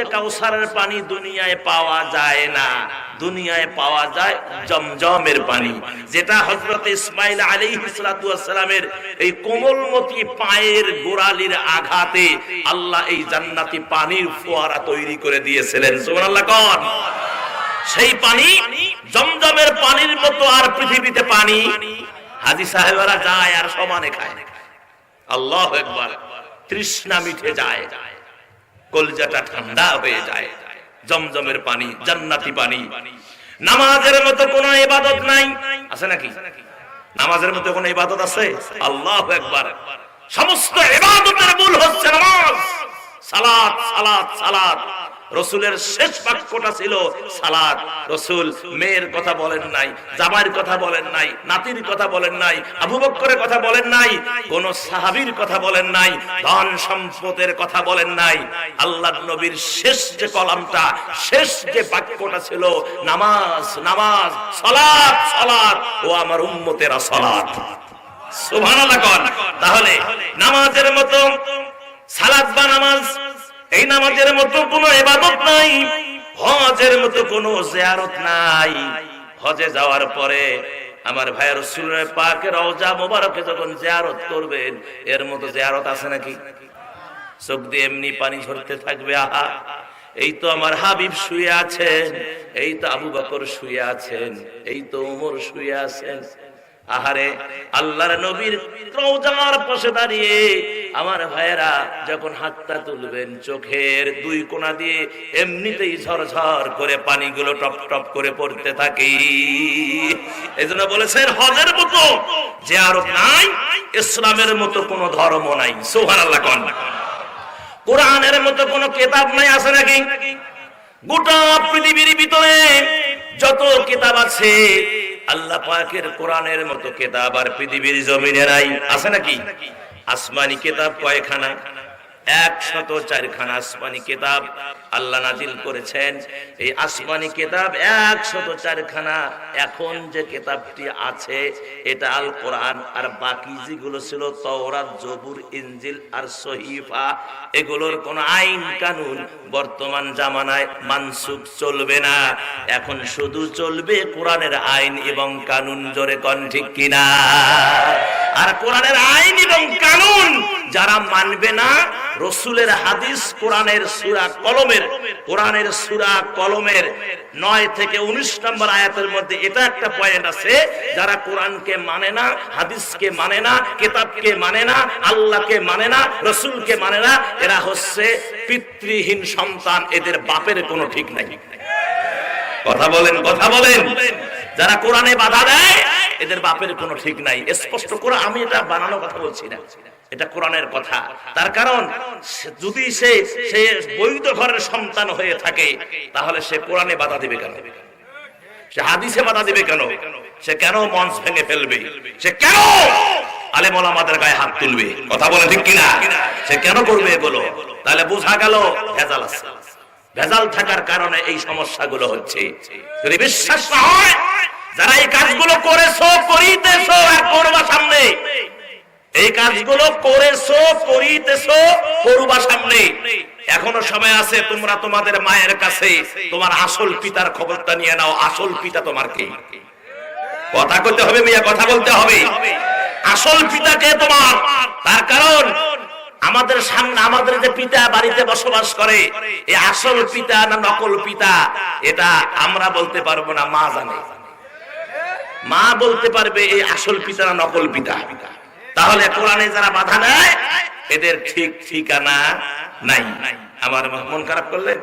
হাউজে কাউসারের পানি দুনিয়ায় পাওয়া যায় না। দুনিয়ায় পাওয়া যায় জমজমের পানি। যেটা হজরত ইসমাইল আলী সালামের এই কোমলমতি পায়ের গোড়ালির আঘাতে আল্লাহ এই জান্নাতি পানির ফোয়ারা তৈরি করে দিয়েছিলেন। সুবহানাল্লাহ সেই পানি জমজমের পানির মতো আর পৃথিবীতে পানি হাজি সাহেবরা যায় আর সমানে খায়। আল্লাহ একবার তৃষ্ণা মিটে যায়। কলজাটা ঠান্ডা হয়ে যায়। জমজমের পানি, জান্নাতি পানি। নামাজের মতো কোন ইবাদত নাই। আছে নাকি? নামাজের মতো কোন ইবাদত আছে? আল্লাহ একবার সমস্ত ইবাদতের মূল হচ্ছে নামাজ। সালাত সালাত সালাত। রসুলের শেষ বাক্যটা ছিল সালাত রসুল, মেয়ের কথা বলেন নাই, জামাইয়ের কথা বলেন নাই, নাতির কথা বলেন নাই, আবু বক্করের কথা বলেন নাই, কোন সাহাবীর কথা বলেন নাই, ধন সম্পদের কথা বলেন নাই। আল্লাহ নবীর শেষ যে কলামটা, শেষ যে বাক্যটা ছিল, নামাজ নামাজ সালাত সালাত ও আমার উম্মতেরা সুবহানাল্লাহ কোন। তাহলে নামাজের মতো এই নামাজের মতো কোনো ইবাদত নাই, হজের মতো কোনো জিয়ারত নাই। হজে যাওয়ার পরে আমার ভাইয়ের রসুলের পাকে রওজা মোবারকে যখন জিয়ারত করবেন, এর মতো জিয়ারত আছে নাকি? চোখ দিয়ে এমনি পানি ঝরতে থাকবে, আহা। এই তো আমার হাবিব শুয়ে আছেন, এই তো আবু বকর শুয়ে আছেন, এই তো উমর শুয়ে আছেন। আহারে আল্লাহর নবীর রওজার পাশে দাঁড়িয়ে আমার ভাইয়েরা যখন হাতটা তুলবেন, চোখের দুই কোণা দিয়ে এমনিতেই ঝরঝর করে পানিগুলো টপ টপ করে পড়তে থাকে। এজন্য বলেছেন, হজের মতো যে আরও নাই, ইসলামের মতো কোনো ধর্ম নাই। সুবহানাল্লাহ কোন। কোরআনের মতো কোনো কেতাব নাই, আছে নাকি? গোটা পৃথিবীর ভিতরে যত কিতাব আছে আল্লাহ পাকের কোরআনের মতো কেতাব আর পৃথিবীর জমিনে নাই। আছে নাকি? আসমানি কেতাব কয়খানা? একশত চারখানা আসমানি কেতাব আল্লাহ নাজিল করেছেন। এই আসমানি কেতাব একশত চারখানা। এখন যে কেতাবটি আছে, এটা আল কোরআন আর বাকি যেগুলো ছিল, তওরাত জবুর ইনজিল, আর সহিফা, এগুলোর কোন আইন কানুন বর্তমান জামানায় মানসুখ চলবে না। এখন শুধু চলবে কোরআনের আইন এবং কানুন জোরে কন ঠিক কিনা? আর কোরআনের আইন এবং কানুন যারা মানবে না রসুলের হাদিস কোরআনের সুরা কলমের, কোরআনের সুরা কলমের নয় থেকে উনিশ নম্বর আয়াতের মধ্যে এটা একটা পয়েন্ট আছে, যারা কোরআনকে মানে না, হাদিসকে মানে না, কেতাবকে মানে না, আল্লাহকে মানে না, রসুলকে মানে না, এরা হচ্ছে পিতৃহীন সন্তান, এদের বাপের কোনো ঠিক নাই। কথা বলেন কথা বলেন। যারা কোরআনে বাধা দেয়, এদের বাপের কোনো ঠিক নাই। স্পষ্ট করে আমি এটা বানানো কথা বলছি না। এটা কোরআনের কথা। তার কারণ যদি সে সে বৈধ ঘরের সন্তান হয়ে থাকে, তাহলে সে কোরআনে বাধা দিবে কেন? সে হাদিসে বাধা দিবে কেন? সে কেন মঞ্চ ভেঙে ফেলবে? সে কেন আলেমল আমাদের গায়ে হাত তুলবে? কথা বলে ঠিক কিনা? সে কেন করবে এগুলো? তাহলে বোঝা গেল ভেজাল আছে। ভেজাল থাকার কারণে এই সমস্যাগুলো হচ্ছে। যদি বিশ্বাস না হয়, যারা এই কাজগুলো করেছ করিতেছো আর করবা সামনে এই কাজগুলো করেছ, করিতেছো করবা সামনে। এখনও সময় আছে, তোমরা তোমাদের মায়ের কাছে তোমার আসল পিতার খবরটা নিয়ে নাও, আসল পিতা তোমার কে কথা বলতে হবে মিয়া, কথা বলতে হবে। আসল পিতাকে তোমার? তার কারণ, আমাদের সামনে আমাদের যে পিতা বাড়িতে বসবাস করে এই আসল পিতা না নকল পিতা, এটা আমরা বলতে পারব না, মা জানে। মা বলতে পারবে এই আসল পিতা না নকল পিতা। তাহলে কোরআনে যারা বাধা নেয় এদের ঠিক ঠিকানা নাই। আমার মন খারাপ করলেন